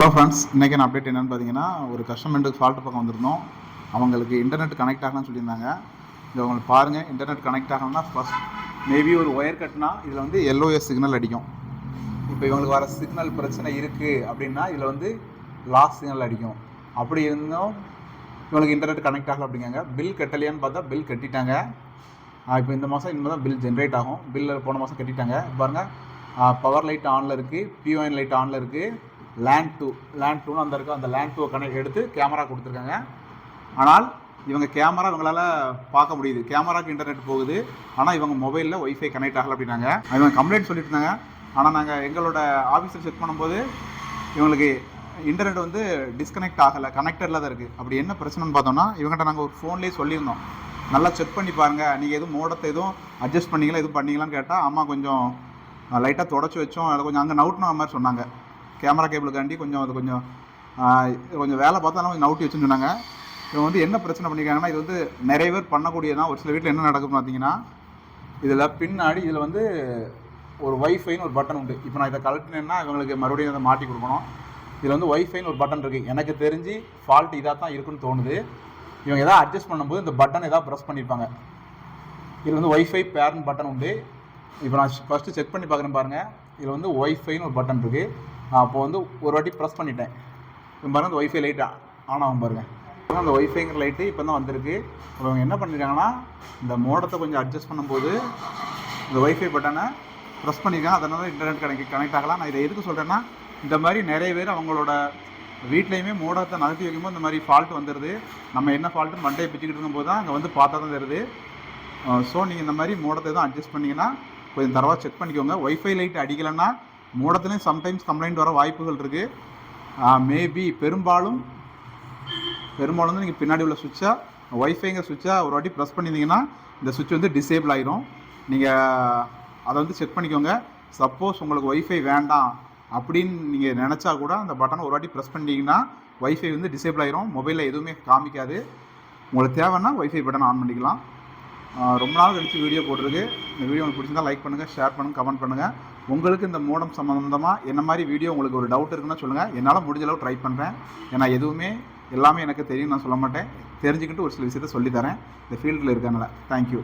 Hello friends இன்றைக்கி நான் update என்னென்னு பார்த்தீங்கன்னா ஒரு கஸ்டமருக்கு ஃபால்ட் பக்கம் வந்திருந்தோம். அவங்களுக்கு இன்டர்நெட் கனெக்ட் ஆகணும்னு சொல்லியிருந்தாங்க. இது அவங்களுக்கு பாருங்கள் இன்டர்நெட் கனெக்ட் ஆகணும்னா ஃபஸ்ட் மேபி ஒரு ஒயர் கட்னா இதில் வந்து எல்ஓஎஸ் சிக்னல் அடிக்கும். இப்போ இவங்களுக்கு வர சிக்னல் பிரச்சனை இருக்குது அப்படின்னா இதில் வந்து லாஸ் சிக்னல் அடிக்கும். அப்படி இருந்தும் இவங்களுக்கு இன்டர்நெட் கனெக்ட் ஆகல அப்படிங்காங்க. பில் கட்டலையான்னு பார்த்தா பில் கட்டிட்டாங்க. இப்போ இந்த மாதம் இனிமேல் தான் பில் ஜென்ரேட் ஆகும். பில்லில் போன மாதம் கட்டிட்டாங்க. பாருங்கள் பவர் லைட் ஆனில் இருக்குது பிஓஎன் லைட் ஆனில் இருக்குது லேண்ட் டூ லேண்ட் டூன்னு அந்த இருக்க அந்த லேண்ட் டூ கனெக்ட் எடுத்து கேமரா கொடுத்துருக்காங்க. ஆனால் இவங்க கேமரா இவங்களால பார்க்க முடியுது. கேமராக்கு இன்டர்நெட் போகுது. ஆனால் இவங்க மொபைலில் ஒய்ஃபை கனெக்ட் ஆகலை அப்படின்னாங்க. இவங்க கம்ப்ளைண்ட் சொல்லிட்டு இருந்தாங்க ஆனால் நாங்கள் எங்களோட ஆஃபீஸில் செக் பண்ணும்போது இவங்களுக்கு இன்டர்நெட் வந்து டிஸ்கனெக்ட் ஆகலை. கனெக்டடில் தான் இருக்குது அப்படி என்ன பிரச்சனைன்னு பார்த்தோம்னா இவங்ககிட்ட நாங்கள் ஒரு ஃபோன்லேயே சொல்லியிருந்தோம். நல்லா செக் பண்ணி பாருங்கள் நீங்கள் எதுவும் மோடத்தை எதுவும் அட்ஜஸ்ட் பண்ணீங்களா எதுவும் பண்ணீங்களான்னு கேட்டால் ஆமாம் கொஞ்சம் லைட்டாக தொடச்சி வச்சோம். அதை கொஞ்சம் அங்கே நவுட்டின மாதிரி சொன்னாங்க. கேமரா கேபிளுக்காண்டி கொஞ்சம் அது கொஞ்சம் கொஞ்சம் வேலை பார்த்தாலும் கொஞ்சம் நவுட்டி வச்சுன்னு சொன்னாங்க. இவங்க வந்து என்ன பிரச்சனை பண்ணியிருக்காங்கன்னா இது வந்து நிறைய பேர் பண்ணக்கூடியதான் ஒரு சில வீட்டில் என்ன நடக்கும் பார்த்தீங்கன்னா இதில் பின்னாடி இதில் வந்து ஒரு ஒய்ஃபைன்னு ஒரு பட்டன் உண்டு. இப்போ நான் இதை கலட்டினேன்னா இவங்களுக்கு மறுபடியும் அதை மாட்டி கொடுக்கணும். இதில் வந்து ஒய்ஃபைன்னு ஒரு பட்டன் இருக்குது எனக்கு தெரிஞ்சு ஃபால்ட் இதாக தான் இருக்குன்னு தோணுது. இவங்க எதாவது அட்ஜஸ்ட் பண்ணும்போது இந்த பட்டன் எதாவது ப்ரெஸ் பண்ணியிருப்பாங்க இதில் வந்து ஒய்ஃபை பேரன் பட்டன் உண்டு. இப்போ நான் ஃபஸ்ட்டு செக் பண்ணி பார்க்குறேன் பாருங்கள் இதில் வந்து ஒய்ஃபைன்னு ஒரு பட்டன் இருக்குது நான் அப்போ வந்து ஒரு வாட்டி ப்ரெஸ் பண்ணிட்டேன். இப்போ அந்த ஒய்ஃபை லைட் ஆன் ஆகும் பாருங்க. ஆனால் அந்த ஒய்ஃபைங்கிற லைட்டு இப்போ தான் வந்திருக்கு. அப்போ அவங்க என்ன பண்ணியிருக்காங்கன்னா இந்த மோடத்தை கொஞ்சம் அட்ஜஸ்ட் பண்ணும்போது இந்த ஒய்ஃபை பட்டனை ப்ரெஸ் பண்ணியிருக்கேன் அதனால இன்டர்நெட் கனெக்ட் கனெக்ட் ஆகலாம். நான் இதை எதுக்கு சொல்கிறேன்னா இந்த மாதிரி நிறைய பேர் அவங்களோட வீட்லேயுமே மோடத்தை நகர்த்தி வைக்கும்போது இந்த மாதிரி ஃபால்ட் வந்துடுது நம்ம என்ன ஃபால்ட்டுன்னு மண்டையை பிச்சுக்கிட்டு இருக்கும்போது தான் அங்கே வந்து பார்த்தா தான் தெரியுது. ஸோ நீங்கள் இந்த மாதிரி மோடத்தை எதுவும் அட்ஜஸ்ட் பண்ணிங்கன்னா கொஞ்சம் தரவாக செக் பண்ணிக்கோங்க. ஒய்ஃபை லைட் அடிக்கலைன்னா மூடத்துலேயும் சம்டைம்ஸ் கம்ப்ளைண்ட் வர வாய்ப்புகள் இருக்குது மேபி பெரும்பாலும் பெரும்பாலும் வந்து நீங்கள் பின்னாடி உள்ள சுவிட்சை ஒய்ஃபைங்கிற சுவிட்சை ஒரு வாட்டி ப்ரெஸ் பண்ணியிருந்தீங்கன்னா இந்த சுவிட்ச் வந்து டிசேபிள் ஆயிரும். நீங்கள் அதை வந்து செக் பண்ணிக்கோங்க. சப்போஸ் உங்களுக்கு ஒய்ஃபை வேண்டாம் அப்படின்னு நீங்கள் நினச்சா கூட அந்த பட்டனை ஒரு வாட்டி ப்ரெஸ் பண்ணிட்டீங்கன்னா ஒய்ஃபை வந்து டிசேபிள் ஆகிரும் மொபைலில் எதுவுமே காமிக்காது. உங்களுக்கு தேவைன்னா ஒய்ஃபை பட்டன் ஆன் பண்ணிக்கலாம். ரொம்ப நாள் கழித்து வீடியோ போட்டிருக்கு. இந்த வீடியோ உங்களுக்கு பிடிச்சிருந்தா லைக் பண்ணுங்கள் ஷேர் பண்ணுங்கள் கமெண்ட் பண்ணுங்கள் உங்களுக்கு இந்த மோடம் சம்மந்தமாக என்ன மாதிரி வீடியோ உங்களுக்கு ஒரு டவுட் இருக்குன்னா சொல்லுங்கள் என்னால் முடிஞ்ச அளவு ட்ரை பண்ணுறேன் ஏன்னா எதுவுமே எல்லாமே எனக்கு தெரியும் நான் சொல்ல மாட்டேன். தெரிஞ்சுக்கிட்டு ஒரு சில விஷயத்த சொல்லித்தரேன். இந்த ஃபீல்டில் இருக்கனால தேங்க்யூ